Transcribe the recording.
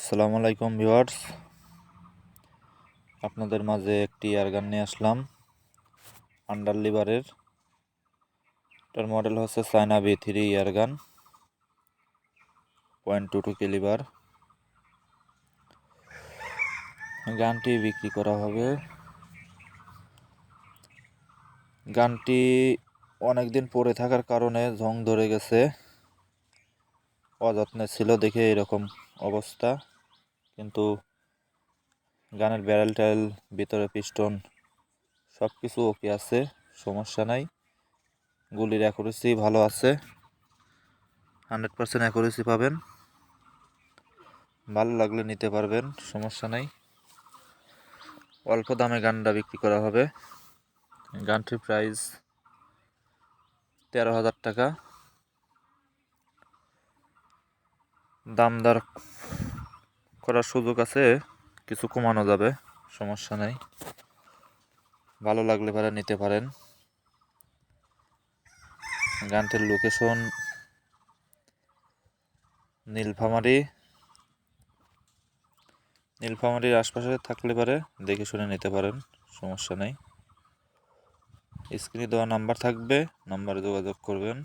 আসসালামু আলাইকুম ভিউয়ার্স। আপনাদের মাঝে একটি এয়ারগান নিয়ে আসলাম। আন্ডার লিভারের এটার মডেল হচ্ছে China B three airgun point two two lever গানটি বিক্রি করা হবে। গানটি অনেকদিন পরে থাকার কারণে জং ধরে গেছে। অযত্নে ছিল দেখে এরকম অবস্থা। কিন্তু গানের ব্যারেল ট্যারেল, ভিতরে পিস্টন সব কিছু ওকে আছে, সমস্যা নাই। গুলির অ্যাকুরেসি ভালো আছে। হান্ড্রেড পারসেন্ট অ্যাকুরেসি পাবেন। ভালো লাগলে নিতে পারবেন, সমস্যা নাই। অল্প দামে গানটা বিক্রি করা হবে। গানটির প্রাইস তেরো হাজার টাকা। দাম দর করার সুযোগ আছে, কিছু কমানো যাবে, সমস্যা নেই। ভালো লাগলে পারে নিতে পারেন। গানটির লোকেশন নীলফামারি। নীলফামারির আশপাশে থাকলে পারে, দেখে শুনে নিতে পারেন, সমস্যা নেই। স্ক্রিনে দেওয়া নাম্বার থাকবে, নাম্বারে যোগাযোগ করবেন।